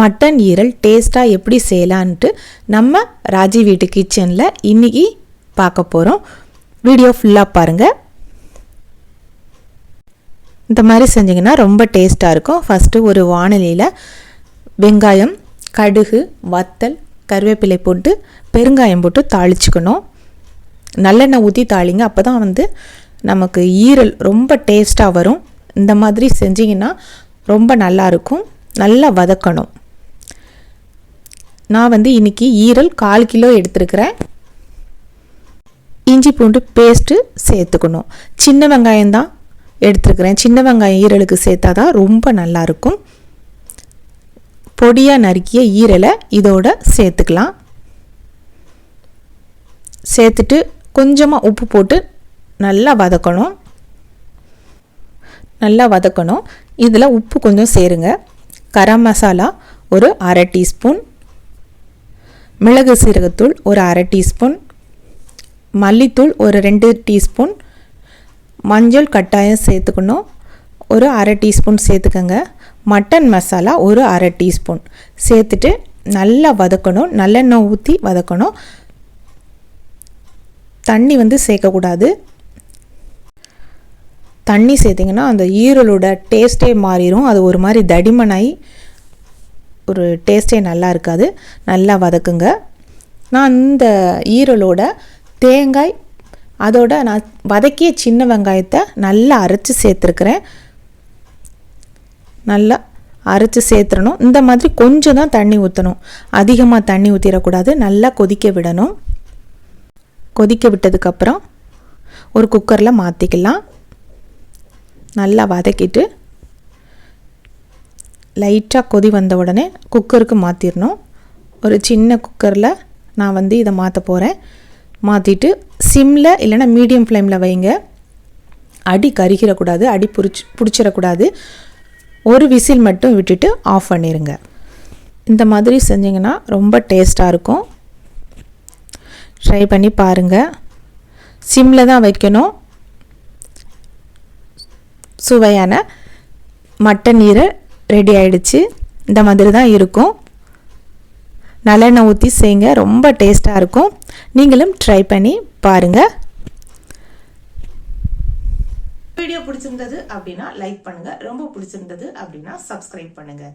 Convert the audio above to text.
Mutton ஈரல் டேஸ்ட்டாக எப்படி செய்யலான்ட்டு நம்ம ராஜி வீட்டு கிச்சனில் இன்றைக்கி பார்க்க போகிறோம் வீடியோ ஃபுல்லாக பாருங்கள் இந்த மாதிரி செஞ்சிங்கன்னா ரொம்ப டேஸ்ட்டாக இருக்கும். ஃபஸ்ட்டு ஒரு வானிலையில் வெங்காயம் கடுகு வத்தல் கருவேப்பிலை போட்டு பெருங்காயம் போட்டு தாளிச்சுக்கணும். நல்லெண்ணெய் ஊற்றி தாளிங்க அப்போ தான் வந்து நமக்கு ஈரல் ரொம்ப டேஸ்ட்டாக வரும். இந்த மாதிரி செஞ்சிங்கன்னா ரொம்ப நல்லாயிருக்கும் நல்லா வதக்கணும். நான் வந்து இன்றைக்கி ஈரல் கால் கிலோ எடுத்துருக்கிறேன். இஞ்சி பூண்டு பேஸ்ட்டு சேர்த்துக்கணும். சின்ன வெங்காயம் தான் எடுத்துருக்கிறேன். சின்ன வெங்காயம் ஈரலுக்கு சேர்த்தா தான் ரொம்ப நல்லாயிருக்கும். பொடியாக நறுக்கிய ஈரலை இதோட சேர்த்துக்கலாம். சேர்த்துட்டு கொஞ்சமாக உப்பு போட்டு நல்லா வதக்கணும். நல்லா வதக்கணும். இதில் உப்பு கொஞ்சம் சேருங்க. கரம் மசாலா ஒரு அரை டீஸ்பூன். மிளகு சீரகத்தூள் ஒரு அரை டீஸ்பூன் மல்லித்தூள் ஒரு ரெண்டு டீஸ்பூன் மஞ்சள் கட்டாயம் சேர்த்துக்கணும். ஒரு அரை டீஸ்பூன் சேர்த்துக்கோங்க. மட்டன் மசாலா ஒரு அரை டீஸ்பூன். சேர்த்துட்டு நல்லா வதக்கணும். நல்லெண்ணெய் ஊற்றி வதக்கணும். தண்ணி வந்து சேர்க்கக்கூடாது. தண்ணி சேர்த்திங்கன்னா அந்த ஈரலோட டேஸ்ட்டே மாறிடும் அது ஒரு மாதிரி தடிமனாகி ஒரு டேஸ்ட்டே நல்லா இருக்காது. நல்லா வதக்குங்க. நான் இந்த ஈரலோட தேங்காய் அதோட நான் வதக்கிய சின்ன வெங்காயத்தை நல்லா அரைச்சி சேர்த்துருக்குறேன். நல்லா அரைச்சி சேர்த்துடணும் இந்த மாதிரி கொஞ்சம் தான் தண்ணி ஊற்றணும் அதிகமாக தண்ணி ஊற்றிடக்கூடாது நல்லா கொதிக்க விடணும். கொதிக்க விட்டதுக்கப்புறம் ஒரு குக்கரில் மாற்றிக்கலாம் நல்லா வதக்கிட்டு லைட்டாக கொதி வந்த உடனே குக்கருக்கு மாற்றிடணும் ஒரு சின்ன குக்கரில் நான் வந்து இதை மாற்ற போகிறேன் மாற்றிட்டு சிம்மில் இல்லைன்னா மீடியம் ஃப்ளேமில் வைங்க. அடி கருகிடக்கூடாது அடி பிடிச்சி பிடிச்சிடக்கூடாது. ஒரு விசில் மட்டும் விட்டுட்டு ஆஃப் பண்ணிடுங்க இந்த மாதிரி செஞ்சிங்கன்னா ரொம்ப டேஸ்ட்டாக இருக்கும். ட்ரை பண்ணி பாருங்கள் சிம்மில் தான் வைக்கணும். சுவையான மட்டன் நீரை ரெடி ஆயிடுச்சு. இந்த மாதிரி தான் இருக்கும். நல்லெண்ணெய் ஊற்றி செய்யுங்க ரொம்ப டேஸ்ட்டாக இருக்கும். நீங்களும் ட்ரை பண்ணி பாருங்கள் வீடியோ பிடிச்சிருந்தது அப்படின்னா லைக் பண்ணுங்கள் ரொம்ப பிடிச்சிருந்தது அப்படின்னா சப்ஸ்கிரைப் பண்ணுங்கள்